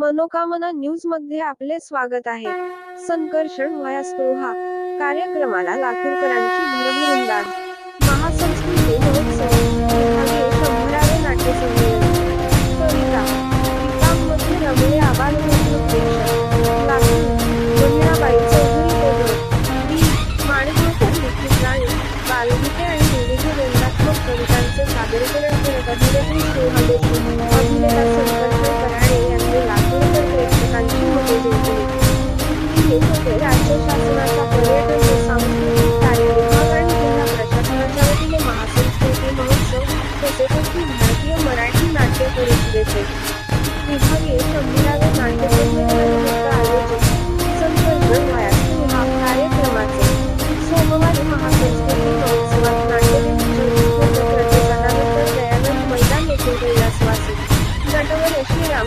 मनोकामना न्यूजमध्ये आपले स्वागत आहे. संकर्षण वया स्पृहा कार्यक्रमाला लातूरकरांची भरभरून दाद महासंस्कृती महोत्सव शंभरावे नाट्य कविता. किताबमध्ये रमले चौधरी डी. लिखित गाणी. बालगीते आणि विविध व्यंगात्मक कवितांचे सादरीकरण करत अभिनेत्री भारतीय मराठी नाट्य परिषदेचे. विभागीय शंभरावे नाट्य आयोजित हा कार्यक्रमाचे सोमवारी महासंस्कृती महोत्सवात उत्स्फूर्त प्रतिसादानंतर दयानंद मैदान कैलासवासी. नटवर श्रीराम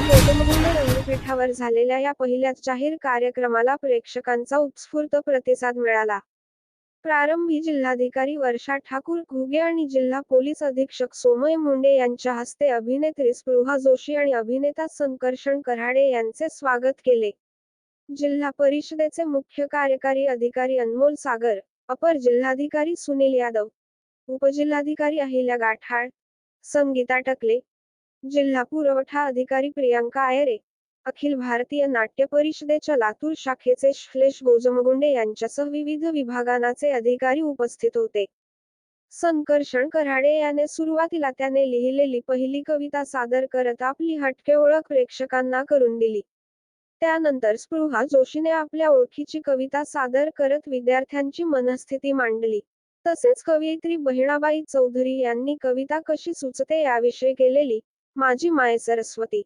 रंगपीठावर झालेल्या या पहिल्याच जाहीर कार्यक्रमाला प्रेक्षकांचा उत्स्फूर्त प्रतिसाद मिळाला. प्रारंभी जिल्हाधिकारी वर्षा ठाकूर घुगे आणि जिल्हा पोलीस अधीक्षक सोमय मुंडे यांच्या हस्ते अभिनेत्री स्पृहा जोशी आणि अभिनेता संकर्षण कराडे यांचे स्वागत केले. जिल्हा परिषदेचे मुख्य कार्यकारी अधिकारी अनमोल सागर अपर जिल्हाधिकारी सुनील यादव उपजिल्हाधिकारी अहिल्या गाठाळ संगीता टकले जिल्हा पुरवठा अधिकारी प्रियांका आयरे अखिल भारतीय नाट्य परिषदेच्या लातूर शाखेचे श्लेष गोजमगुंडे यांच्यासह विविध विभागांचे अधिकारी उपस्थित होते. संकर्षण कराडे याने सुरुवातीला त्याने लिहिलेली पहिली कविता सादर करत आपली हटके ओळख प्रेक्षकांना करून दिली. त्यानंतर स्पृहा जोशीने आपल्या ओळखीची कविता सादर करत विद्यार्थ्यांची मनस्थिती मांडली. तसेच कवयित्री बहिणाबाई चौधरी यांनी कविता कशी सुचते याविषयी केलेली माझी माय सरस्वती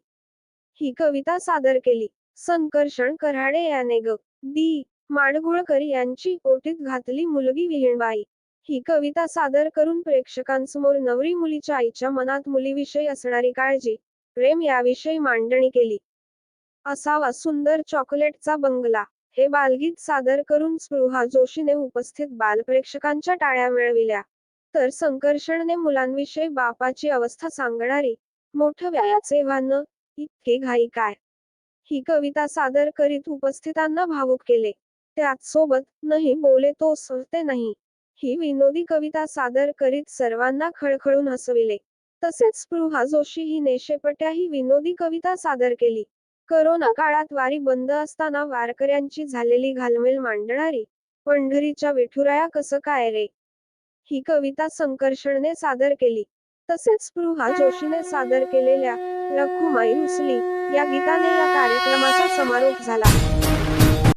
ही कविता सादर केली. संकर्षण कराडे याने ग. दी माडगुळकर यांची ओटीत घातली मुलगी विहीणबाई. ही कविता सादर करून प्रेक्षकांसमोर नवरी मुलीच्या आईच्या मनात मुलीविषयी असणारी काळजी प्रेम याविषयी मांडणी केली. असावा सुंदर चॉकलेटचा बंगला हे बालगीत सादर करून स्पृहा जोशीने उपस्थित बालप्रेक्षकांच्या टाळ्या मिळविल्या. तर संकर्षणने मुलांविषयी बापाची अवस्था सांगणारी मोठं व्यायाचे वान इतके घाई काय? ही कविता सादर करीत उपस्थितांना भावुक केले. त्याच सोबत नाही बोले तो सहते नाही. ही विनोदी कविता सादर करीत सर्वांना खळखळून हसविले. तसेच स्पृहा जोशी ही नेशेपट्या ही विनोदी कविता सादर केली. करोना काळात वारी बंद असताना वारकऱ्यांची झालेली घालमेल मांडणारी पंढरीच्या विठुराया कसं काय रे? ही कविता संकर्षणने सादर केली. तसेच स्पृहा जोशीने सादर केलेल्या रखुमाई रुसली या गीताने या कार्यक्रमाचा समारोप झाला.